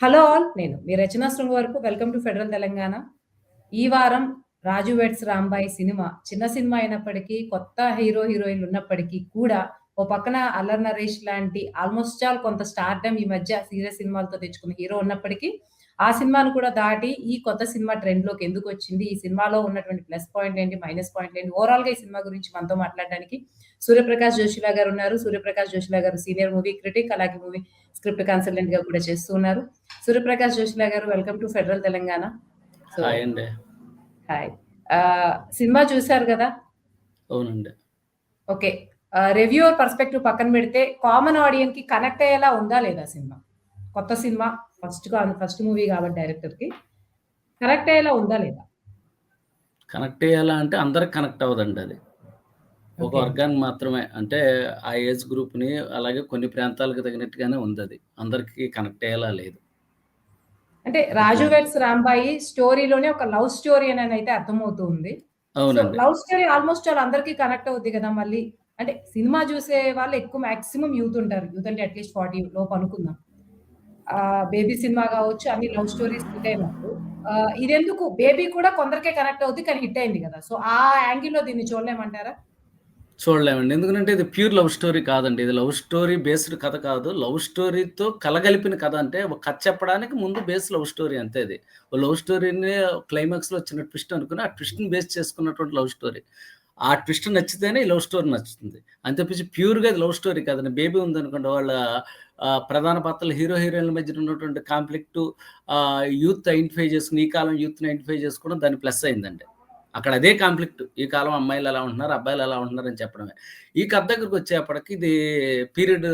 Hello all నేను మీ రచనా శృంగ వరకు. Welcome to federal Telangana. ఈ వారం రాజు వెడ్స్ రాంబాయి సినిమా. చిన్న సినిమా అయినప్పటికీ కొత్త హీరో హీరోయిన్లు ఉన్నప్పటికీ కూడా ఓ పక్కన అల్లర్ నరేష్ లాంటి ఆల్మోస్ట్ ఆల్ కొంత స్టార్డమ్ ఈ మధ్య సీరియస్ సినిమాలతో తెచ్చుకున్న హీరో ఉన్నప్పటికీ ఆ సినిమాను కూడా దాటి ఈ కొత్త సినిమా ట్రెండ్లోకి ఎందుకు వచ్చింది? ఈ సినిమాలో ఉన్నటువంటి ప్లస్ పాయింట్ ఏంటి మైనస్ పాయింట్ ఏంటి? ఓవరాల్గా ఈ సినిమా గురించి మనతో మాట్లాడడానికి సూర్యప్రకాష్ జోషిలా గారు ఉన్నారు. Suryaprakash Joshila garu senior movie critic అలాగే మూవీ స్క్రిప్ట్ కన్సల్టెంట్గా కూడా చేస్తూ ఉన్నారు. Suryaprakash Joshila garu welcome to federal Telangana so hi అండి. హాయ్ సినిమా చూశారు కదా? అవునండి. ఓకే రివ్యూవర్ పర్స్పెక్టివ్ పక్కన పెడితే కామన్ ఆడియన్స్కి కనెక్ట్ అయ్యేలా ఉందా లేదా సినిమా? కొత్త సినిమా? ఫస్ట్ ఫస్ట్ మూవీ కాబట్టి డైరెక్టర్కి కనెక్ట్ అయ్యేలా ఉందా లేదా? కనెక్ట్ అయ్యేలా అంటే అందరికి కనెక్ట్ అవ్వదండి అది. ఒక ఓకే. వర్గానికి మాత్రమే. అంటే ఆ ఏజ్ గ్రూప్ని అలాగే కొన్ని ప్రాంతాలకు తగినట్టుగానే ఉంది అది. అందరికి కనెక్ట్ అయ్యేలా లేదు. అంటే రాజు వెట్స్ రాంబాయి స్టోరీలోనే ఒక లవ్ స్టోరీ అని అయితే అర్థమవుతుంది అవునండి. లవ్ స్టోరీ ఆల్మోస్ట్ ఆల్ అందరికీ కనెక్ట్ అవుద్ది కదా మళ్ళీ? అంటే సినిమా చూసే వాళ్ళు ఎక్కువ మాక్సిమం యూత్ ఉంటారు. యూత్ అంటే అట్లీస్ట్ ఫార్టీ లోపు అనుకుందాం. బేబీ సినిమా కావచ్చు అన్ని లవ్ స్టోరీస్ హిట్ అయినప్పుడు ఇదెందుకు? బేబీ కూడా కొందరికే కనెక్ట్ అవుద్ది కానీ హిట్ అయింది కదా. సో ఆ యాంగిల్లో దీన్ని చూడలేమంటారా? చూడలేమండి. ఎందుకంటే ఇది ప్యూర్ లవ్ స్టోరీ కాదండి. ఇది లవ్ స్టోరీ బేస్డ్ కథ కాదు. లవ్ స్టోరీతో కలగలిపిన కథ అంటే ఒక కథ చెప్పడానికి ముందు బేస్ లవ్ స్టోరీ అంతే ఇది. లవ్ స్టోరీని క్లైమాక్స్లో వచ్చిన ట్విస్ట్ అనుకుని ఆ ట్విస్ట్ని బేస్ చేసుకున్నటువంటి లవ్ స్టోరీ ఆ ట్విస్ట్ నచ్చితేనే ఈ లవ్ స్టోరీ నచ్చుతుంది. అంతేపించి ప్యూర్గా ఇది లవ్ స్టోరీ కాదండి. బేబీ ఉందనుకోండి వాళ్ళ ప్రధాన పాత్రలు హీరో హీరోయిన్ల మధ్య ఉన్నటువంటి కాన్ఫ్లిక్ట్ యూత్ ఐడెంటిఫై చేసుకుని ఈ కాలం యూత్ని ఐడెంటిఫై చేసుకోవడం దాని ప్లస్ అయిందండి. అక్కడ అదే కాన్ఫ్లిక్ట్ ఈ కాలం అమ్మాయిలు ఎలా ఉంటున్నారు అబ్బాయిలు ఎలా ఉంటున్నారు అని చెప్పడమే. ఈ కథ దగ్గరకు వచ్చేప్పటికి ఇది పీరియడ్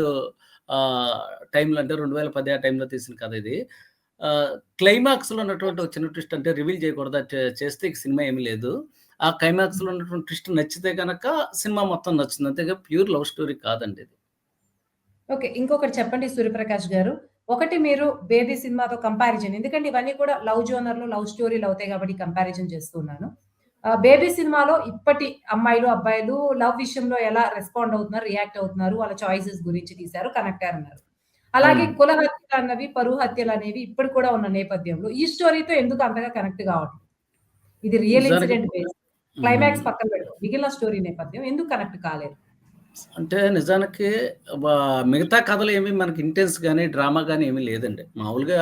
టైంలో అంటే రెండు వేల పది ఆ టైంలో తీసిన కథ ఇది. క్లైమాక్స్లో ఉన్నటువంటి చిన్న ట్విస్ట్ అంటే రివీల్ చేయకూడదు చేస్తే ఇక సినిమా ఏమీ లేదు. ఆ క్లైమాక్స్లో ఉన్నటువంటి ట్విస్ట్ నచ్చితే కనుక సినిమా మొత్తం నచ్చుతుంది అంతేగా ప్యూర్ లవ్ స్టోరీ కాదండి ఇది. ఓకే ఇంకొకటి చెప్పండి సూర్యప్రకాష్ గారు. ఒకటి మీరు బేబీ సినిమాతో కంపారిజన్ ఎందుకంటే ఇవన్నీ కూడా లవ్ జోనర్లో లవ్ స్టోరీలు అవుతాయి కాబట్టి కంపారిజన్ చేస్తున్నాను. బేబీ సినిమాలో ఇప్పటి అమ్మాయిలు అబ్బాయిలు లవ్ విషయంలో ఎలా రెస్పాండ్ అవుతున్నారు రియాక్ట్ అవుతున్నారు వాళ్ళ చాయిసెస్ గురించి తీశారు కనెక్ట్ అన్నారు. అలాగే కుల హత్యలు అన్నవి పరువు హత్యలు అనేవి ఇప్పుడు కూడా ఉన్న నేపథ్యంలో ఈ స్టోరీతో ఎందుకు అంతగా కనెక్ట్ కావట్లేదు? ఇది రియల్ ఇన్సిడెంట్ బేస్. క్లైమాక్స్ పక్కన పెడతాం మిగిలిన స్టోరీ నేపథ్యం ఎందుకు కనెక్ట్ కాలేదు? అంటే నిజానికి మిగతా కథలు ఏమి మనకి ఇంటెన్స్ కానీ డ్రామా కానీ ఏమీ లేదండి. మామూలుగా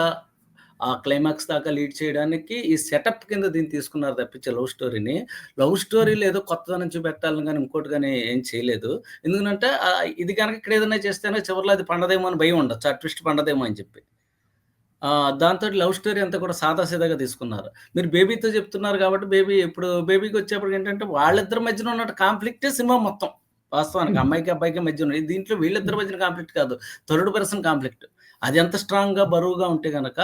ఆ క్లైమాక్స్ దాకా లీడ్ చేయడానికి ఈ సెటప్ కింద దీన్ని తీసుకున్నారు తప్పించే లవ్ స్టోరీని లవ్ స్టోరీలు ఏదో కొత్తదనం చూపెట్టాలని కానీ ఇంకోటి కానీ ఏం చేయలేదు. ఎందుకంటే ఇది కనుక ఇక్కడ ఏదైనా చేస్తేనే చివరిలో అది పండదేమో అని భయం ఉండొచ్చు. ఆ ట్విస్ట్ పండదేమో అని చెప్పి. దాంతో లవ్ స్టోరీ అంతా కూడా సాదాసీదాగా తీసుకున్నారు. మీరు బేబీతో చెప్తున్నారు కాబట్టి బేబీ ఇప్పుడు బేబీకి వచ్చేప్పటికి ఏంటంటే వాళ్ళిద్దరి మధ్యన ఉన్న కాన్ఫ్లిక్టే సినిమా మొత్తం. వాస్తవానికి అమ్మాయికి అబ్బాయికి మధ్య ఉన్నది దీంట్లో వీళ్ళిద్దరి మధ్యన కాన్ఫ్లిక్ట్ కాదు. థర్డ్ పర్సన్ కాన్ఫ్లిక్ట్ అది ఎంత స్ట్రాంగ్గా బరువుగా ఉంటే కనుక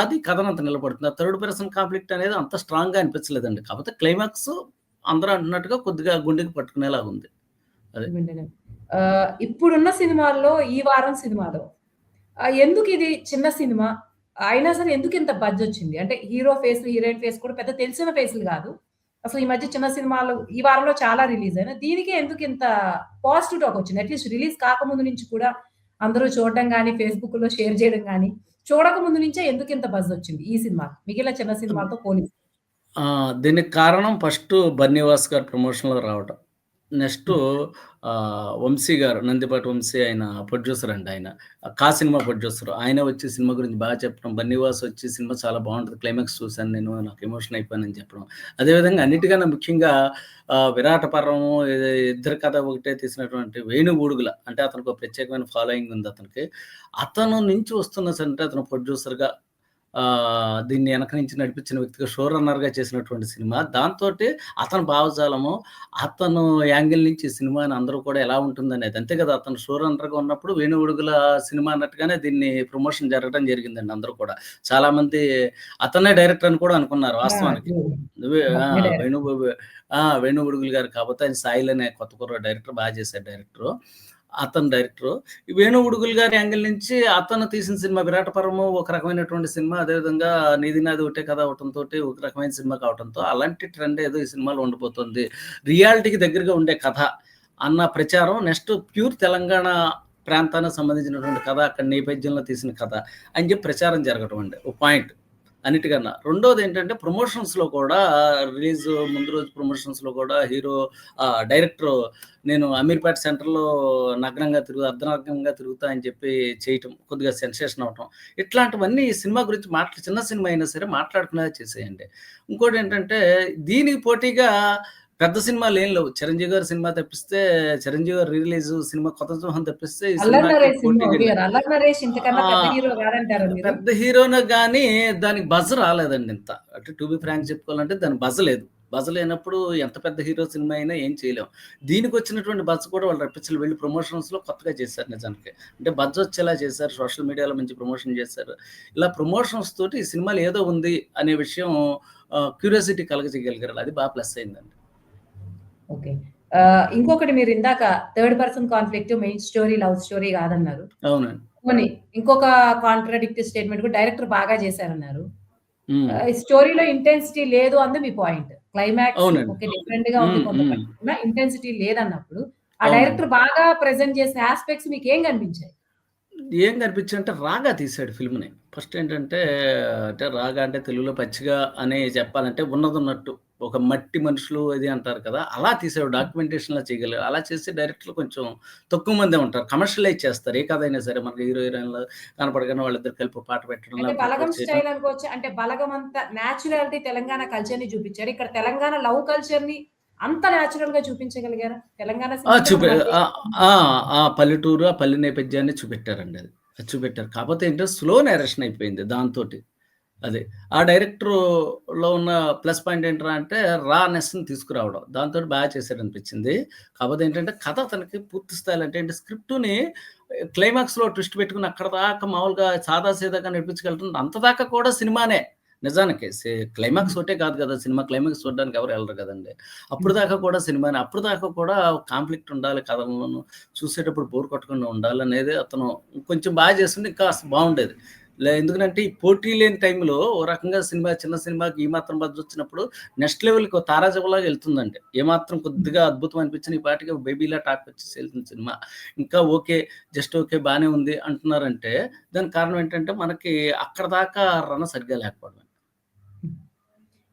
అది కథనంత నిలబడుతుంది. ఆ థర్డ్ పర్సన్ కాన్ఫ్లిక్ట్ అనేది అంత స్ట్రాంగ్గా అనిపించలేదండి. కాకపోతే క్లైమాక్స్ అందరూ అంటున్నట్టుగా కొద్దిగా గుండెకి పట్టుకునేలాగా ఉంది. ఇప్పుడున్న సినిమాల్లో ఈ వారం సినిమాలో. ఎందుకు ఇది చిన్న సినిమా? అయినా సరే ఎందుకు ఇంత బజ్ వచ్చింది? అంటే హీరో ఫేస్ హీరోయిన్ ఫేస్ కూడా పెద్ద తెలిసిన ఫేస్లు కాదు. అసలు ఈ మధ్య చిన్న సినిమాలు ఈ వారంలో చాలా రిలీజ్ అయినా దీనికి ఎందుకు ఇంత పాజిటివ్ టాక్ వచ్చింది? అట్లీస్ట్ రిలీజ్ కాకముందు నుంచి కూడా అందరూ చూడడం కానీ ఫేస్బుక్లో షేర్ చేయడం కానీ చూడక ముందు నుంచే ఎందుకు ఇంత బజ్ వచ్చింది ఈ సినిమా మిగిలిన చిన్న సినిమాలతో పోలిస్తే. ఆ, దీనికి కారణం ఫస్ట్ బన్నీవాస్ గారు ప్రమోషన్లో రావడం నెక్స్ట్ వంశీ గారు నందిపాటి వంశీ ఆయన ప్రొడ్యూసర్ అండి ఆయన. కా సినిమా ప్రొడ్యూసర్ ఆయన వచ్చి సినిమా గురించి బాగా చెప్పడం బన్నీవాస్ వచ్చి సినిమా చాలా బాగుంటుంది క్లైమాక్స్ చూశాను నేను నాకు ఎమోషన్ అయిపోయానని చెప్పడం. అదేవిధంగా అన్నిటికన్నా ముఖ్యంగా విరాట పర్వము ఇద్దరు కథ ఒకటే తీసినటువంటి వేణు అంటే అతనికి ఒక ప్రత్యేకమైన ఫాలోయింగ్ ఉంది అతనికి. అతను నుంచి వస్తున్న అంటే అతను ప్రొడ్యూసర్గా దీన్ని వెనక నుంచి నడిపించిన వ్యక్తిగా షో రన్నర్గా చేసినటువంటి సినిమా. దాంతో అతని భావజాలము అతను యాంగిల్ నుంచి సినిమాని అందరూ కూడా ఎలా ఉంటుంది అనేది అంతే కదా అతను షో రన్నర్గా ఉన్నప్పుడు వేణు ఉడుగుల సినిమా అన్నట్టుగానే దీన్ని ప్రమోషన్ జరగడం జరిగిందండి అందరూ కూడా. చాలా మంది అతనే డైరెక్టర్ అని కూడా అనుకున్నారు వాస్తవానికి. నువ్వే ఆ, అతనే డైరెక్టర్. వేణు ఆ, వేణు ఉడుగులు గారు కాకపోతే ఆయన సాయిల్ అనే కొత్త కుర్ర డైరెక్టర్ బాగా చేశారు డైరెక్టర్. అతను డైరెక్టర్ వేణు ఉడుగుల్ గారి యాంగిల్ నుంచి అతను తీసిన సినిమా విరాటపరము ఒక రకమైనటువంటి సినిమా అదేవిధంగా నీది నాది ఒకటే కథ అవటంతో ఒక రకమైన సినిమా కావడంతో అలాంటి ట్రెండ్ ఏదో ఈ సినిమాలో ఉండిపోతుంది రియాలిటీకి దగ్గరగా ఉండే కథ అన్న ప్రచారం నెక్స్ట్ ప్యూర్ తెలంగాణ ప్రాంతానికి సంబంధించినటువంటి కథ, అక్కడ నేపథ్యంలో తీసిన కథ అని చెప్పి ప్రచారం జరగటం అండి. ఒక పాయింట్. అన్నిటికన్నా. రెండోది ఏంటంటే ప్రమోషన్స్‌లో కూడా రిలీజ్ ముందు రోజు ప్రమోషన్స్‌లో కూడా హీరో డైరెక్టర్ నేను అమీర్పేట సెంటర్‌లో నగ్నంగా తిరుగు అర్ధనగ్నంగా తిరుగుతా అని చెప్పి చేయటం. కొద్దిగా సెన్సేషన్ అవటం ఇట్లాంటివన్నీ ఈ సినిమా గురించి మాట్లా చిన్న సినిమా అయినా సరే మాట్లాడుకునేలా చేసేయండి. ఇంకోటి ఏంటంటే దీనికి పోటీగా పెద్ద సినిమాలేం లేవు. 'చిరంజీవి' గారి సినిమా తప్పిస్తే 'చిరంజీవి' గారి రిలీజ్ సినిమా 'కొత్త సింహం' తప్పిస్తే సినిమా పెద్ద హీరోనే గానీ దానికి బజ్ రాలేదండి ఇంత. అంటే టు బీ ఫ్రాంక్ చెప్పుకోవాలంటే దానికి బజ్ లేదు. బజ్ లేనప్పుడు ఎంత పెద్ద హీరో సినిమా అయినా ఏం చేయలేం. దీనికొచ్చినటువంటి బజ్ కూడా వాళ్ళు రప్పించలే. వెళ్ళి ప్రమోషన్స్‌లో కొత్తగా చేశారు నిజానికి. అంటే బజ్ వచ్చేలా చేశారు. సోషల్ మీడియాలో మంచి ప్రమోషన్ చేశారు. ఇలా ప్రమోషన్స్ తోటి ఈ సినిమాలో ఏదో ఉంది అనే విషయం క్యూరియాసిటీ కలగజేయగలిగారు. అది బా ప్లస్ అయిందండి. ఓకే. ఆహ్, ఇంకొకటి మీరు ఇందాక third person conflict main story love story కాదన్నారు. అవునండి. ఇంకొక కాంట్రాడిక్టివ్ స్టేట్మెంట్ కూడా డైరెక్టర్ బాగా చేశారన్నారు. హ్మ్. ఆహ్, స్టోరీలో ఇంటెన్సిటీ లేదు అంది మీ పాయింట్. క్లైమాక్స్. ఓకే. డిఫరెంట్‌గా ఉంది హ్మ్. కొంత ఇంటెన్సిటీ లేదన్నప్పుడు ఆ. డైరెక్టర్ బాగా ప్రెజెంట్ చేసిన యాస్పెక్ట్స్ మీకేం కనిపించాయి? ఏం కనిపించాయంటే 'రాగా' తీశాడు ఫిల్మ్‌ని. ఫస్ట్ ఏంటంటే అంటే 'రాగా' అంటే తెలుగులో పచ్చిగా అని చెప్పాలంటే ఉన్నదున్నట్టు ఒక మట్టి మనుషులు అది అంటారు కదా! అలా తీసాడు. డాక్యుమెంటేషన్‌లా చేయగలిగాడు. అలా చేసే డైరెక్టర్లు కొంచెం తక్కువ మందే ఉంటారు. కమర్షియలైజ్ చేస్తారు. ఏ కథ అయినా సరే మనకి హీరో, హీరోయిన్‌లు కనపడగానే వాళ్ళిద్దరు కలిపి పాట పెట్టడం 'బలగం'. స్టైల్ అనుకోవచ్చా? అంటే 'బలగం' అంత నేచురాలిటీ తెలంగాణ కల్చర్‌ని చూపించారు. ఇక్కడ తెలంగాణ లవ్ కల్చర్‌ని అంత నేచురల్‌గా చూపించగలిగారా? తెలంగాణ చూపే ఆ! పల్లెటూరు, ఆ పల్లె నేపథ్యాన్ని చూపెట్టారండి అది. చూపెట్టారు. కాపోతే ఏంటంటే స్లో నేరేషన్ అయిపోయింది దాంతోటి. అది. ఆ డైరెక్టర్‌లో ఉన్న ప్లస్ పాయింట్ ఏంట్రా అంటే రా నెస్ని తీసుకురావడం. దాంతో బాగా చేశాడనిపించింది. కాకపోతే ఏంటంటే కథ అతనికి పూర్తి స్థాయిలో అంటే ఏంటి స్క్రిప్ట్‌ని క్లైమాక్స్‌లో ట్విస్ట్ పెట్టుకుని అక్కడ దాకా మామూలుగా సాదా సీదాగా నడిపించగలుగుతుంది అంత దాకా కూడా సినిమానే. నిజానికి. క్లైమాక్స్ ఒకటే కాదు కదా! సినిమా క్లైమాక్స్ చూడడానికి ఎవరు వెళ్ళరు కదండీ. అప్పుడు దాకా కూడా సినిమానే. అప్పుడు దాకా కూడా కాన్ఫ్లిక్ట్ ఉండాలి కథలను చూసేటప్పుడు బోర్ కొట్టకుండా ఉండాలి అనేది అతను కొంచెం బాగా చేసుంటే ఇంకా బాగుండేది ఎందుకంటే ఎందుకనంటే ఈ పోటీ లేని టైంలో ఓ రకంగా సినిమా చిన్న సినిమాకి ఈ మాత్రం బజ్ వచ్చినప్పుడు నెక్స్ట్ లెవెల్‌కి తారాజవలాగా వెళ్తుందండి ఏమాత్రం కొద్దిగా అద్భుతం అనిపించిన ఈ పాటికి బేబీలా టాక్ వచ్చేసి వెళ్తుంది సినిమా. ఇంకా ఓకే. Just okay. బానే ఉంది అంటున్నారంటే దానికి కారణం ఏంటంటే మనకి అక్కడ దాకా రన్ సరిగ్గా లేకపోవడం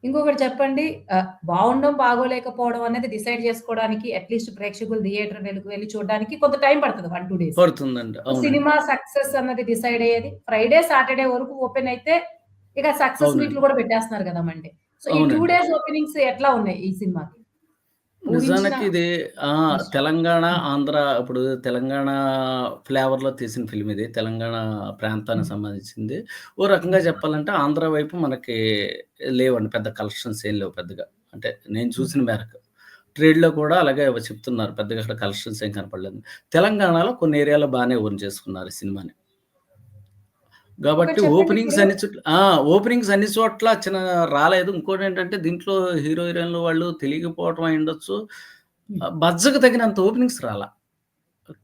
ఇంకొకటి చెప్పండి. ఆహ్, బావుండడం, బాగోలేకపోవడం అనేది డిసైడ్ చేసుకోవడానికి అట్‌లీస్ట్ ప్రేక్షకులు థియేటర్ వెలుగు వెళ్ళి చూడడానికి కొంత టైం పడతది. 1, 2 డేస్. పడుతుందండి. సినిమా సక్సెస్ అన్నది డిసైడ్ అయ్యేది ఫ్రైడే, సాటర్‌డే వరకు ఓపెన్ అయితే ఇక సక్సెస్. మీట్లు కూడా పెట్టేస్తున్నారు కదా! మండే. సో, ఈ 2 అవునండి. డేస్ ఓపెనింగ్స్ ఎట్లా ఉన్నాయి ఈ సినిమాకి? నిజానికి ఇది ఆ! తెలంగాణ. ఆంధ్ర ఇప్పుడు తెలంగాణ ఫ్లేవర్‌లో తీసిన ఫిల్మ్ ఇది. తెలంగాణ ప్రాంతానికి. సంబంధించింది. ఓ రకంగా. చెప్పాలంటే ఆంధ్ర వైపు మనకి లేవండి. పెద్ద కలెక్షన్స్ ఏం లేవు పెద్దగా. అంటే నేను. చూసిన మేరకు. ట్రేడ్‌లో కూడా అలాగే చెప్తున్నారు. పెద్దగా అక్కడ కలెక్షన్స్ ఏం కనపడలేదు. తెలంగాణలో కొన్ని ఏరియాలో బానే ఓన్ చేసుకున్నారు ఈ సినిమాని. కాబట్టి ఓపెనింగ్స్ అన్ని చోట్ల! ఓపెనింగ్స్ అన్ని చోట్ల చిన్న రాలేదు. ఇంకోటేంటంటే దీంట్లో హీరో, హీరోయిన్‌లు వాళ్ళు తెలియకపోవటం అయ్యుండొచ్చు. హ్మ్. ఆహ్, బజ్జకు తగినంత ఓపెనింగ్స్ రాలా.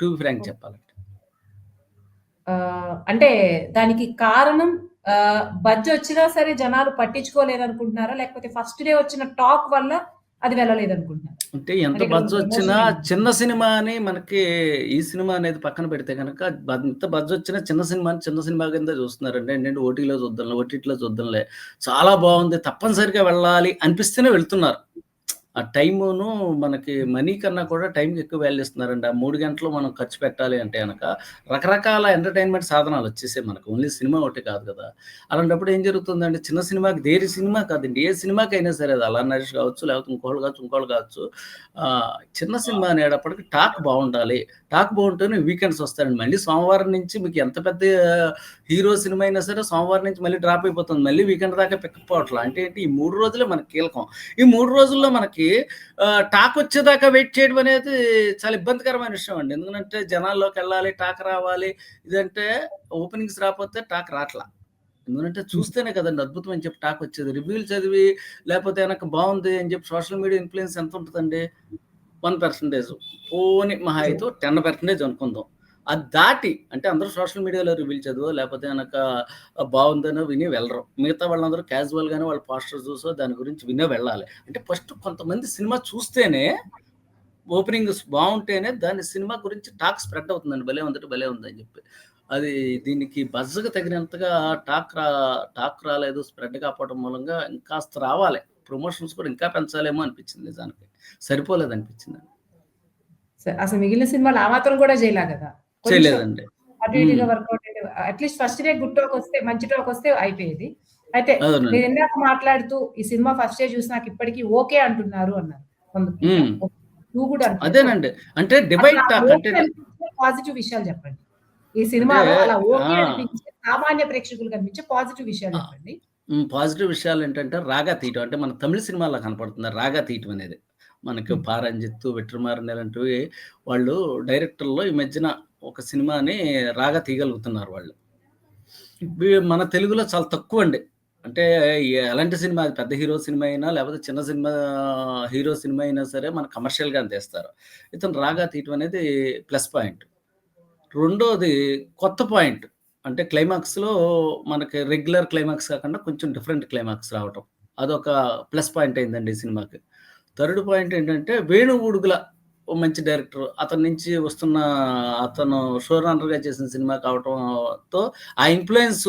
To frank! చెప్పాలంటే. అంటే దానికి కారణం ఆహ్, బజ్ వచ్చినా సరే జనాలు పట్టించుకోలేదనుకుంటున్నారా? లేకపోతే ఫస్ట్ డే వచ్చిన టాక్ వల్ల అది వెళ్ళలేదనుకుంటున్నారా? అంటే ఎంత అంటే బజ్జొచ్చినా ప్రమోషన్ అయింది. చిన్న సినిమా అని మనకి ఈ సినిమా అనేది పక్కన పెడితే గనక బ ఎంత బజ్జొచ్చినా చిన్న సినిమాని చిన్న సినిమా కిందే చూస్తున్నారండి. ఏంటంటే ఓటీలో చూద్దాంలే, ఓటీటీలో చూద్దాంలే. చాలా బావుంది. తప్పనిసరిగా వెళ్ళాలి అనిపిస్తేనే వెళ్తున్నారు. ఆ టైమును మనకి మనీ కన్నా కూడా టైంకి ఎక్కువ వాల్యూ ఇస్తున్నారండి. ఆ 3 గంటలు మనం ఖర్చు పెట్టాలి అంటే గనక రకరకాల ఎంటర్‌టైన్‌మెంట్ సాధనాలు వచ్చేసాయి మనకు. ఓన్లీ సినిమా ఒకటే కాదు కదా! అలాంటప్పుడు ఏం జరుగుతుందంటే చిన్న సినిమాకి దేని సినిమా కాదండి. ఏ సినిమాకైనా సరే అది 'అల్లరి నరేష్' కావచ్చు, లేకపోతే ఇంకోళ్ళు కావచ్చు, ఇంకోళ్ళు కావచ్చు. చిన్న సినిమా అనేటప్పటికి టాక్ బావుండాలి. టాక్ బావుంటేనే వీకెండ్స్ వస్తాయండి. మళ్ళీ సోమవారం నుంచి మీకు ఎంత పెద్ద హీరో సినిమా అయినా సరే సోమవారం నుంచి మళ్ళీ డ్రాప్ అయిపోతుంది. మళ్ళీ వీకెండ్ దాకా పికప్ అవ్వట్ల. అంటే ఏంటి ఈ 3 రోజులే మనకి కీలకం. ఈ 3 రోజుల్లో మనకి టాక్ వచ్చేదాకా వెయిట్ చేయడం అనేది చాలా ఇబ్బందికరమైన విషయం అండి. ఎందుకంటే జనాల్లోకెళ్ళాలి, టాక్ రావాలి. ఇదంటే ఓపెనింగ్స్ రాపోతే టాక్ రాట్ల. ఎందుకంటే. చూస్తేనే కదండీ అద్భుతం అని చెప్పి టాక్ వచ్చేది. రివ్యూలు చదివి లేకపోతే గనక బావుంది అని చెప్పి సోషల్ మీడియా ఇన్‌ఫ్లూయెన్స్ ఎంత ఉంటదండి? 1% పోనీ మహా అయితే 10% అనుకుందాం. అది దాటి అంటే అందరూ సోషల్ మీడియాలో రివీల్ చదువు లేకపోతే వెనక బాగుందనో విని వెళ్ళరు. మిగతా వాళ్ళందరూ క్యాజువల్‌గానే వాళ్ళ పోస్టర్ చూసో దాని గురించి వినే వెళ్ళాలి. అంటే ఫస్ట్ కొంతమంది సినిమా చూస్తేనే ఓపెనింగ్ బాగుంటేనే దాని సినిమా గురించి టాక్ స్ప్రెడ్ అవుతుందండి. భలే ఉందంటే భలే ఉందని చెప్పి. అది దీనికి బజ్జకు తగినంతగా టాక్ రా టాక్ రాలేదు. స్ప్రెడ్ కాపోవడం మూలంగా ఇంకాస్త రావాలి. ప్రమోషన్స్ కూడా ఇంకా పెంచాలేమో అనిపించింది నిజానికి. సరిపోలేదనిపించిందండి. స అసలు మిగిలిన సినిమాలు ఆ మాత్రం కూడా చేయలా కదా! చేయలేదండి. అటు ఇటుగా. Work out at least first day good talk వస్తే మంచి టాక్ వస్తే అయిపోయేది. అయితే. మీరు ఇందాక మాట్లాడుతూ ఈ సినిమా ఫస్ట్ డే చూసి నాకు ఇప్పటికి ఓకే అంటున్నారు అన్నారు. నువ్వు కూడా. అదేనండి. అంటే డిబైట్ టాక్ అంటే పాజిటివ్ విషయాలు చెప్పండి. ఈ సినిమాలో అలా ఓకే! అనిపించే సామాన్య ప్రేక్షకులకు కనిపించే పాజిటివ్ విషయాలు! చెప్పండి. పాజిటివ్ విషయాలేంటంటే రాగా తీయటం. అంటే మన తమిళ సినిమాల్లో కనపడుతుంది రాగా తీయటం అనేది. మనకి హ్మ్. 'పారంజిత్', 'వెట్రిమారన్' ఇలాంటివి వాళ్ళు డైరెక్టర్‌లో ఈ మధ్యన ఒక సినిమాని రాగా తీయగలుగుతున్నారు వాళ్ళు. మన తెలుగులో చాలా తక్కువండి. అంటే ఎలాంటి సినిమా పెద్ద హీరో సినిమా అయినా లేకపోతే చిన్న సినిమా హీరో సినిమా అయినా సరే మన కమర్షియల్‌గానే తీస్తారు. ఇతను రాగా తీయటం అనేది ప్లస్ పాయింట్. రెండోది కొత్త పాయింట్. అంటే క్లైమాక్స్‌లో మనకి రెగ్యులర్ క్లైమాక్స్ కాకుండా కొంచెం డిఫరెంట్ క్లైమాక్స్ రావటం. అదొక ప్లస్ పాయింట్ అయిందండి ఈ సినిమాకి. థర్డ్ పాయింట్ ఏంటంటే వేణు ఉడుగుల ఓ మంచి డైరెక్టర్. అతని నుంచి వస్తున్న అతను షో రన్నర్‌గా చేసిన సినిమా కావటంతో ఆ ఇన్ఫ్లుయెన్స్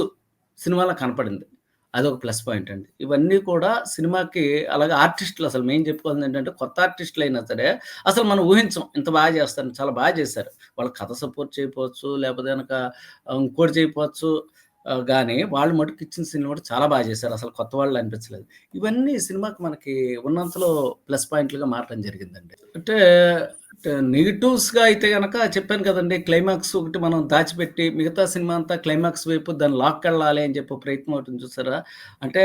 సినిమాలో కనపడింది. అదొక ప్లస్ పాయింట్ అండి. ఇవన్నీ కూడా సినిమాకి అలాగే ఆర్టిస్టులు అసలు మెయిన్ చెప్పుకోవాల్సింది ఏంటంటే కొత్త ఆర్టిస్టులు అయినా సరే అసలు మనం ఊహించం. ఇంత బాగా చేస్తారు చాలా బాగా చేశారు. వాళ్ళ కథ సపోర్ట్ చేయకపోవచ్చు, లేకపోతే కనుక ఇంకోటి చేయకపోవచ్చు. కానీ వాళ్ళు మటుకు ఇచ్చిన సినిమా కూడా చాలా బాగా చేశారు. అసలు కొత్త వాళ్ళు అనిపించలేదు. ఇవన్నీ సినిమాకి మనకి ఉన్నంతలో ప్లస్ పాయింట్‌లుగా మారడం జరిగిందండి. అంటే అంటే అయితే కనుక చెప్పాను కదండీ! క్లైమాక్స్ ఒకటి మనం దాచిపెట్టి మిగతా సినిమా అంతా క్లైమాక్స్ వైపు దాన్ని లాక్కెళ్ళాలి అని చెప్పి ప్రయత్నం ఉంటుంది చూసారా? అంటే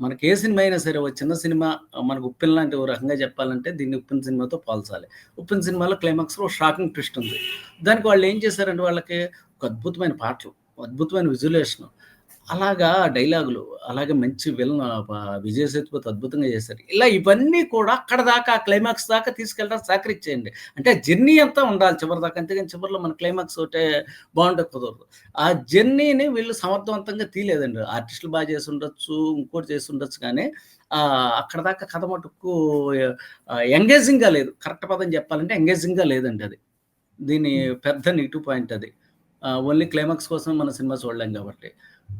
మనకి ఏ సినిమా అయినా సరే ఓ చిన్న సినిమా మనకు ఉప్పిన లాంటి ఓ రకంగా చెప్పాలంటే దీన్ని ఉప్పిన సినిమాతో పోల్చాలి. ఉప్పిన సినిమాలో క్లైమాక్స్‌లో షాకింగ్ ట్విస్ట్ ఉంది. దానికి వాళ్ళు ఏం చేశారంటే వాళ్ళకి ఒక అద్భుతమైన పాటలు, అద్భుతమైన విజువలేషన్ అలాగా డైలాగులు, అలాగే మంచి విలన్ విజయ విజయ్ సేతుపతి అద్భుతంగా చేశారు. ఇలా ఇవన్నీ కూడా అక్కడ దాకా ఆ క్లైమాక్స్ దాకా తీసుకెళ్ళడానికి సహకరించాయండి. అంటే జర్నీ అంతా ఉండాలి చివరి దాకా అంతేగాని చివరిలో మన క్లైమాక్స్ ఒకటే బాగుంటే కుదరదు. ఆ జర్నీని వీళ్ళు సమర్థవంతంగా తీయలేదండి. ఆర్టిస్టులు బాగా చేసి ఉండొచ్చు ఇంకోటి చేసి ఉండొచ్చు కానీ అక్కడ దాకా కథ మటుకు ఎంగేజింగ్‌గా లేదు. కరెక్ట్ పదం చెప్పాలంటే ఎంగేజింగ్‌గా లేదండి అది. దీని పెద్ద నెగిటివ్ పాయింట్ అది. ఓన్లీ క్లైమాక్స్ కోసం మనం సినిమా చూడలేం కాబట్టి.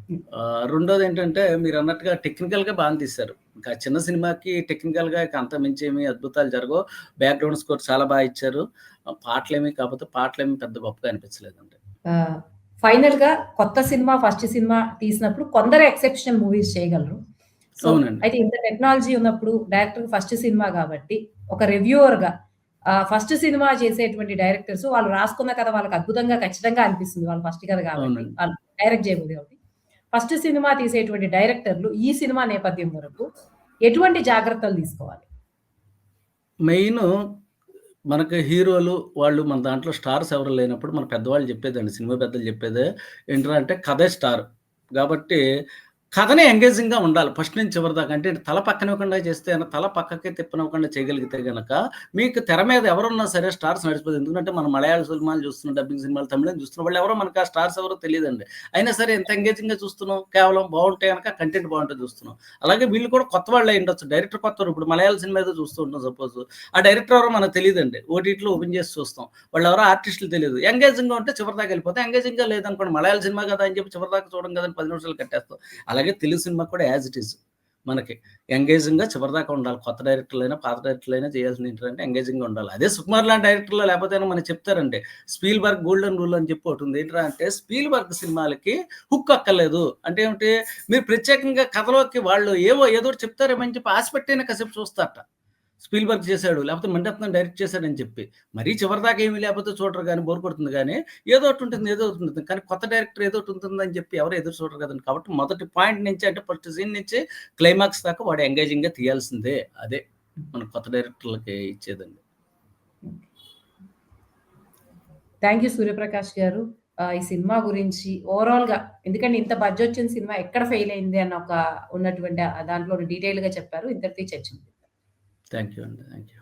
హ్మ్. ఆహ్, రెండోదేంటంటే మీరన్నట్టుగా టెక్నికల్‌గా బానే తీశారు. ఇంకా చిన్న సినిమాకి టెక్నికల్‌గా ఇక అంతకు మించి ఏమి అద్భుతాలు జరగవు. బ్యాక్‌గ్రౌండ్ స్కోర్ చాలా బా ఇచ్చారు. పాటలేమి కాకపోతే పాటలేమి పెద్ద గొప్పగా అనిపించలేదండి. ఆహ్, ఫైనల్‌గా కొత్త సినిమా, ఫస్ట్ సినిమా తీసినప్పుడు కొందరు ఎక్సెప్షనల్ మూవీస్ చేయగలరు. సో. అయితే ఇంత టెక్నాలజీ ఉన్నప్పుడు డైరెక్టర్ ఫస్ట్ సినిమా కాబట్టి ఒక రివ్యూవర్‌గా ఆహ్, ఫస్ట్ సినిమా చేసేటువంటి డైరెక్టర్స్ వాళ్ళు రాసుకున్న కథ వాళ్ళకి అద్భుతంగా ఖచ్చితంగా అనిపిస్తుంది. వాళ్ళు ఫస్ట్ కథ కాబట్టి. వాళ్ళు డైరెక్ట్ చేయబోదు కాబట్టి. ఫస్ట్ సినిమా తీసేటువంటి డైరెక్టర్లు ఈ సినిమా నేపథ్యం వరకు ఎటువంటి జాగ్రత్తలు తీసుకోవాలి? మెయిను మనకి హీరోలు వాళ్ళు మన దాంట్లో స్టార్స్ ఎవరు లేనప్పుడు మన పెద్దవాళ్ళు చెప్పేదండి. సినిమా పెద్దలు చెప్పేదే ఏంట్రా అంటే కథే స్టార్. కాబట్టి కథనే ఎంగేజింగ్‌గా ఉండాలి. ఫస్ట్ నుంచి చివరి దాకా. అంటే తల పక్కనివ్వకుండా చేస్తే తల పక్కకి తిప్పనివ్వకుండా చేయగలిగితే గనక మీకు తెర మీద ఎవరున్నా సరే స్టార్స్ నడిచిపోతుంది ఎందుకంటే మనం మలయాళ సినిమాలు చూస్తున్నాం, డబ్బింగ్ సినిమాలు, తమిళం చూస్తున్నాం. వాళ్ళు ఎవరో మనకు ఆ స్టార్స్ ఎవరో తెలియదండి అయినా సరే ఎంత ఎంగేజింగ్‌గా చూస్తున్నాం. కేవలం బాగుంటాయి గనక కంటెంట్ బాగుంటుంది చూస్తున్నాం. అలాగే వీళ్ళు కూడా కొత్త వాళ్ళు అయి ఉండొచ్చు డైరెక్టర్ కొత్త ఇప్పుడు మలయాళ సినిమా ఏదో చూస్తూ ఉంటాం సపోజ్. ఆ డైరెక్టర్ ఎవరో మనకు తెలియదండి ఓటీటీలో ఓపెన్ చేసి చూస్తాం. వాళ్ళు ఎవరో ఆర్టిస్టులు తెలియదు ఎంగేజింగ్‌గా ఉంటే చివరిదాకా వెళ్ళిపోతే ఎంగేజింగ్‌గా లేదనుకోండి మలయాళ సినిమా కదా! అని చెప్పి చివరిదాకా చూడడం కదా! పది నిమిషాలు కట్టేస్తాం. అలాగే తెలుగు సినిమా కూడా యాజ్ ఇట్ ఈజ్. మనకి ఎంగేజింగ్‌గా చివరిదాకా ఉండాలి. కొత్త డైరెక్టర్‌లైనా, పాత డైరెక్టర్‌లైనా చేయాల్సింది ఏంటంటే ఎంగేజింగ్‌గా ఉండాలి. అదే 'సుకుమార్' లాంటి డైరెక్టర్‌లో లేకపోతే మనకు చెప్తారండి. 'స్పీల్‌బర్గ్ గోల్డెన్ రూల్' అని చెప్పి ఉంటుంది ఏంటంటే అంటే 'స్పీల్‌బర్గ్' సినిమాలకి హుక్ అక్కర్లేదు. అంటే ఏమిటి మీరు ప్రత్యేకంగా కథలోకి వాళ్ళు ఏవో ఏదో చెప్తారేమని అని చెప్పి ఆశ కసేపు చూస్తారట. 'స్పీల్‌బర్గ్' చేశాడు. లేకపోతే 'మణిరత్నం' డైరెక్ట్ చేశాడని చెప్పి. మరీ చివరిదాకా ఏమి లేకపోతే చూడరు కానీ బోర్ కొడుతుంది కానీ ఏదో ఒకటి ఉంటుంది, ఏదో ఒకటి ఉంటుంది. కానీ కొత్త డైరెక్టర్ ఏదో ఒకటి ఉంటుందని చెప్పి ఎవరు ఎదురు చూడరు కదండి కాబట్టి మొదటి పాయింట్ నుంచి అంటే ఫస్ట్ సీన్ నుంచి క్లైమాక్స్ దాకా వాడు ఎంగేజింగ్‌గా తీయాల్సిందే. అదే మన కొత్త డైరెక్టర్‌లకి ఇచ్చేదండి. Thank you Suryaprakash garu. ఈ సినిమా గురించి ఓవరాల్‌గా ఎందుకంటే ఇంత బడ్జెట్ వచ్చిన సినిమా ఎక్కడ ఫెయిల్ అయింది అన్న ఒక ఉన్నటువంటి దాంట్లో డీటెయిల్‌గా చెప్పారు. ఇంతటితో చర్చింది థాంక్ యూ అండి. Thank you.